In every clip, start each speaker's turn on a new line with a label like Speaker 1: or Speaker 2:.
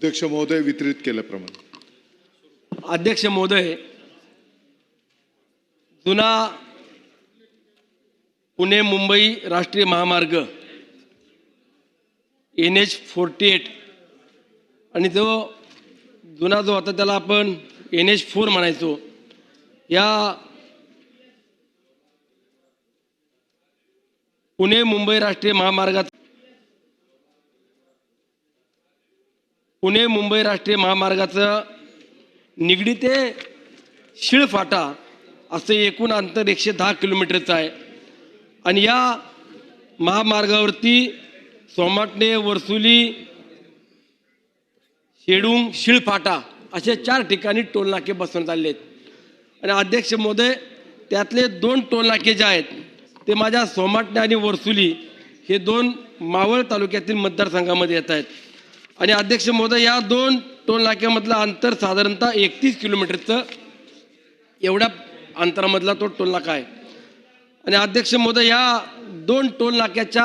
Speaker 1: अध्यक्ष महोदय वितरित केल्याप्रमाणे.
Speaker 2: अध्यक्ष महोदय जुना पुणे मुंबई राष्ट्रीय महामार्ग एन एच फोर्टी एट आणि जो जुना जो होता त्याला आपण एन एच फोर म्हणायचो या पुणे मुंबई राष्ट्रीय महामार्गात पुणे मुंबई राष्ट्रीय महामार्गाचं निगडी ते शिळफाटा असं एकूण अंतर एकशे दहा किलोमीटरचं आहे. आणि या महामार्गावरती सोमाटणे वरसुली शेडुंग शिळफाटा असे चार ठिकाणी टोलनाके बसवण्यात आले आहेत. आणि अध्यक्ष महोदय त्यातले दोन टोलनाके जे आहेत ते माझ्या सोमाटणे आणि वरसुली हे दोन मावळ तालुक्यातील मतदारसंघामध्ये येत आहेत. आणि अध्यक्ष महोदय या दोन टोल नाक्यामधलं अंतर साधारणतः एकतीस किलोमीटरचं एवढ्या अंतरामधला तो टोल नाका आहे. आणि अध्यक्ष महोदय या दोन टोल नाक्याच्या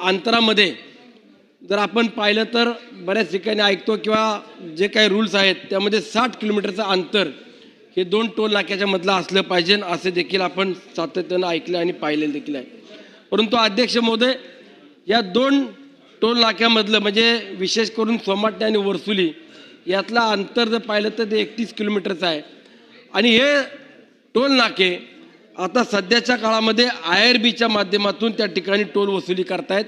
Speaker 2: अंतरामध्ये जर आपण पाहिलं तर बऱ्याच ठिकाणी ऐकतो किंवा जे काही रूल्स आहेत त्यामध्ये साठ किलोमीटरचं अंतर हे दोन टोल नाक्याच्या मधलं असलं पाहिजे असे देखील आपण सातत्यानं ऐकलं आणि पाहिलेलं देखील आहे. परंतु अध्यक्ष महोदय या दोन टोल नाक्यामधलं म्हणजे विशेष करून सोमाटणे आणि वरसुली यातला अंतर जर पाहिलं तर ते एकतीस किलोमीटरचं आहे. आणि हे टोल नाके आता सध्याच्या काळामध्ये आय आर बीच्या माध्यमातून त्या ठिकाणी टोल वसुली करतायत.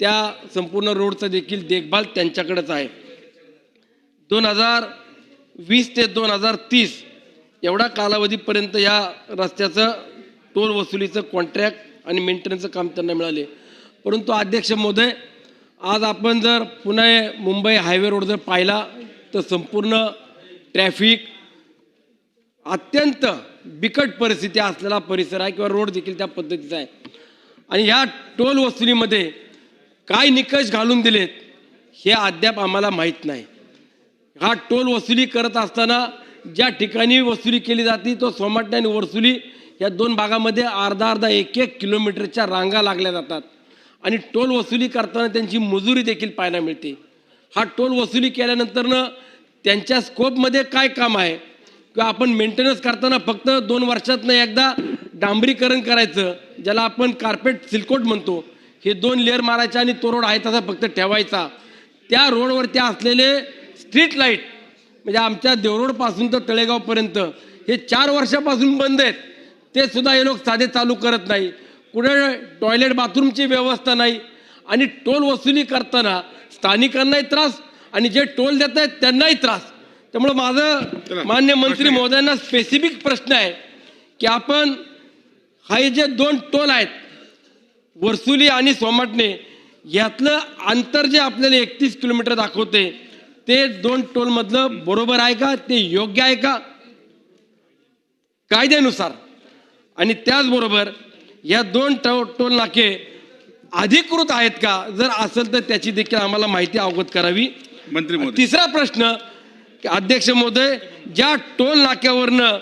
Speaker 2: त्या संपूर्ण रोडचं देखील देखभाल त्यांच्याकडेच आहे. दोन हजार वीस ते दोन हजार तीस एवढा कालावधीपर्यंत या रस्त्याचं टोल वसुलीचं कॉन्ट्रॅक्ट आणि मेंटेनन्सचं काम त्यांना मिळाले. परंतु अध्यक्ष महोदय आज आपण जर पुणे मुंबई हायवे रोड जर पाहिला तर संपूर्ण ट्रॅफिक अत्यंत बिकट परिस्थिती असलेला परिसर आहे किंवा रोड देखील त्या पद्धतीचा आहे. आणि ह्या टोल वसुलीमध्ये काय निकष घालून दिलेत हे अद्याप आम्हाला माहीत नाही. हा टोल वसुली करत असताना ज्या ठिकाणी वसुली केली जाते तो सोमाटणे आणि वसुली या दोन भागामध्ये अर्धा अर्धा एक एक किलोमीटरच्या रांगा लागल्या जातात. आणि टोल वसुली करताना त्यांची मजुरी देखील पाहायला मिळते. हा टोल वसुली केल्यानंतरनं त्यांच्या स्कोपमध्ये काय काम आहे? किंवा आपण मेंटेनन्स करताना फक्त दोन वर्षातनं एकदा डांबरीकरण करायचं ज्याला आपण कार्पेट सिल्कोट म्हणतो हे दोन लेअर मारायचे आणि तो रोड आहे तसा फक्त ठेवायचा. त्या रोडवरती असलेले स्ट्रीट लाइट म्हणजे आमच्या देवरोडपासून तर तळेगावपर्यंत हे चार वर्षापासून बंद आहेत. ते सुद्धा हे लोक साधे चालू करत नाही. कुठे टॉयलेट बाथरूमची व्यवस्था नाही आणि टोल वसुली करताना स्थानिकांनाही त्रास आणि जे टोल देत आहेत त्यांनाही त्रास. त्यामुळं माझं मान्य मंत्री महोदयांना स्पेसिफिक प्रश्न आहे की आपण हा जे दोन टोल आहेत वरसुली आणि सोमाटणे यातलं अंतर जे आपल्याला एकतीस किलोमीटर दाखवते ते दोन टोलमधलं बरोबर आहे का? ते योग्य आहे का? कायद्यानुसार. आणि त्याचबरोबर या दोन टो टोल नाके अधिकृत आहेत का? जर असेल तर त्याची देखील आम्हाला माहिती अवगत करावी.
Speaker 3: मंत्री महोदय.
Speaker 2: तिसरा प्रश्न की अध्यक्ष महोदय ज्या टोल नाक्यावरनं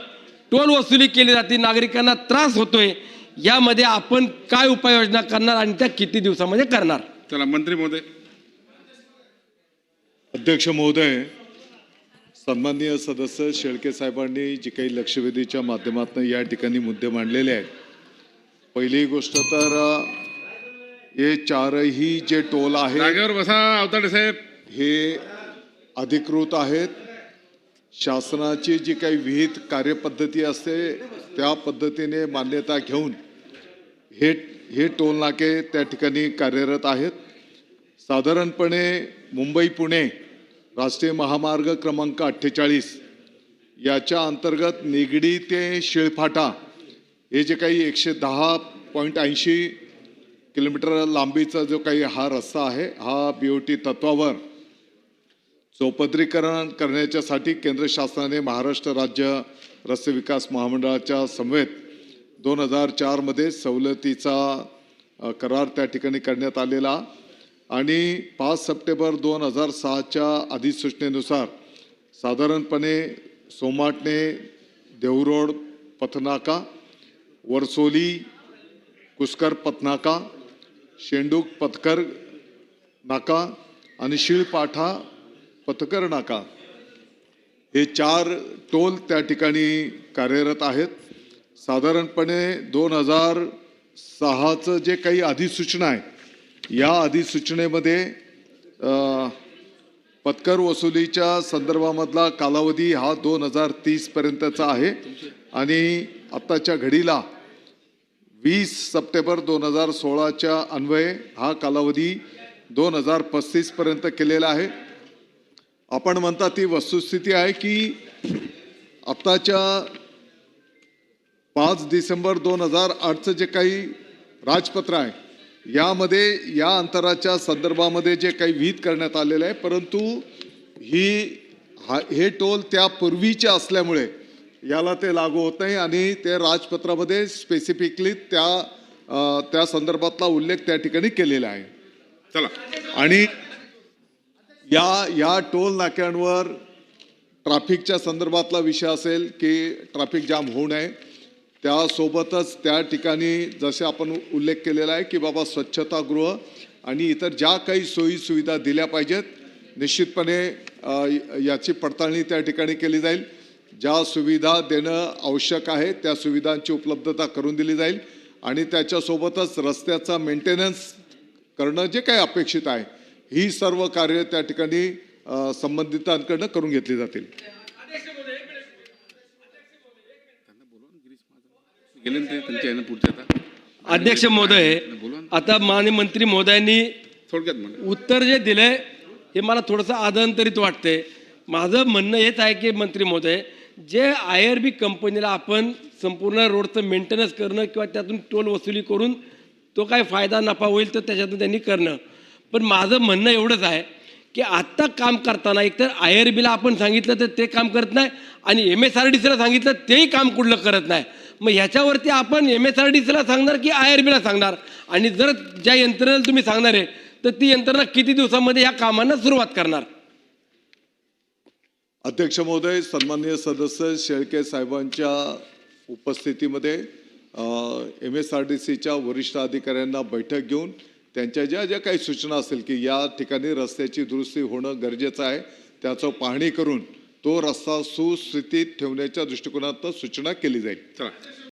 Speaker 2: टोल वसुली केली जाते नागरिकांना त्रास होतोय यामध्ये आपण काय उपाययोजना करणार आणि त्या किती दिवसामध्ये करणार?
Speaker 3: चला मंत्री महोदय.
Speaker 1: अध्यक्ष महोदय सन्माननीय सदस्य शेळके साहेबांनी जी काही लक्षवेधीच्या माध्यमातून या ठिकाणी मुद्दे मांडलेले आहेत पहिली गोष्ट तर हे चारही जे टोल आहेत
Speaker 3: जागेवर बसा अवताडे साहेब.
Speaker 1: हे अधिकृत आहेत. शासनाची जी काही विहित कार्यपद्धती असते त्या पद्धतीने मान्यता घेऊन हे हे टोल नाके त्या ठिकाणी कार्यरत आहेत. साधारणपणे मुंबई पुणे राष्ट्रीय महामार्ग क्रमांक अठ्ठेचाळीस याच्या अंतर्गत निगडी ते शिळफाटा हे जे काही एकशे दहा पॉईंट ऐंशी किलोमीटर लांबीचा जो काही हा रस्ता आहे हा बी ओ टी तत्वावर चौपदरीकरण करण्याच्यासाठी केंद्र शासनाने महाराष्ट्र राज्य रस्ते विकास महामंडळाच्या समवेत दोन हजार चारमध्ये सवलतीचा करार त्या ठिकाणी करण्यात आलेला आणि पाच सप्टेंबर दोन हजार सहाच्या अधिसूचनेनुसार साधारणपणे सोमाटणे देवरोड पथनाका वरसोली कुस्कर पथनाका शेंडूक पथकर नाका आणि शिळपाठा पथकर नाका. हे चार टोल त्या ठिकाणी कार्यरत आहेत. साधारणपणे दोन हजार सहाचं जे काही अधिसूचना आहे या अधिसूचनेमध्ये अ, पत्कर वसुलीच्या संदर्भामधला कालावधी हा दोन हजार तीसपर्यंतचा आहे. आणि आत्ताच्या घडीला वीस सप्टेंबर दोन हजार सोळाच्या अन्वये हा कालावधी दोन हजार पस्तीसपर्यंत केलेला आहे. आपण म्हणता ती वस्तुस्थिती आहे की आत्ताच्या पाच डिसेंबर दोन हजार आठचं जे काही राजपत्र आहे यामध्ये या अंतराच्या संदर्भामध्ये जे काही विहित करण्यात आलेलं आहे परंतु ही हा हे टोल त्या पूर्वीचे असल्यामुळे याला ते लागू होत नाही आणि ते राजपत्रामध्ये स्पेसिफिकली त्या त्या संदर्भातला उल्लेख त्या ठिकाणी केलेला आहे.
Speaker 3: चला.
Speaker 1: आणि या या टोल नाक्यांवर ट्रॅफिकच्या संदर्भातला विषय असेल की ट्रॅफिक जाम होऊ नये त्यासोबतच त्या ठिकाणी जसे आपण उल्लेख केलेला आहे की बाबा स्वच्छतागृह आणि इतर ज्या काही सोयी सुविधा दिल्या पाहिजेत निश्चितपणे याची पडताळणी त्या ठिकाणी केली जाईल. ज्या सुविधा देणं आवश्यक आहे त्या सुविधांची उपलब्धता करून दिली जाईल आणि त्याच्यासोबतच रस्त्याचा मेंटेनन्स करणं जे काही अपेक्षित आहे ही सर्व कार्य त्या ठिकाणी संबंधितांकडनं करून घेतली जातील.
Speaker 2: अध्यक्ष महोदय आता मान्य मंत्री महोदयांनी
Speaker 3: थोडक्यात
Speaker 2: उत्तर जे दिलंय हे मला थोडंसं आदरांतरित वाटतंय. माझं म्हणणं हेच आहे की मंत्री महोदय जे आय आर बी कंपनीला आपण संपूर्ण रोडचं मेंटेनन्स करणं किंवा त्यातून टोल वसुली करून तो काय फायदा नफा होईल तर त्याच्यातून त्यांनी करणं. पण माझं म्हणणं एवढंच आहे की आत्ता काम करताना एकतर आय आर बीला आपण सांगितलं तर ते काम करत नाही आणि एम एस आर डी सीला सांगितलं तेही काम कुठलं करत नाही. मग ह्याच्यावरती आपण एम एस आर डी सीला सांगणार की आय आर बीला सांगणार? आणि जर ज्या यंत्रणेला तुम्ही सांगणार आहे तर ती यंत्रणा किती दिवसामध्ये या कामांना सुरुवात करणार?
Speaker 1: अध्यक्ष महोदय सन्माननीय सदस्य शेळके साहेबांच्या उपस्थितीमध्ये एम एस आर डी सीच्या वरिष्ठ अधिकाऱ्यांना बैठक घेऊन त्यांच्या ज्या ज्या काही सूचना असेल की या ठिकाणी रस्त्याची दुरुस्ती होणं गरजेचं आहे त्याचं पाहणी करून तो रस्ता सुस्थितीत ठेवण्याच्या दृष्टिकोनात सूचना केली जाईल.
Speaker 3: चला.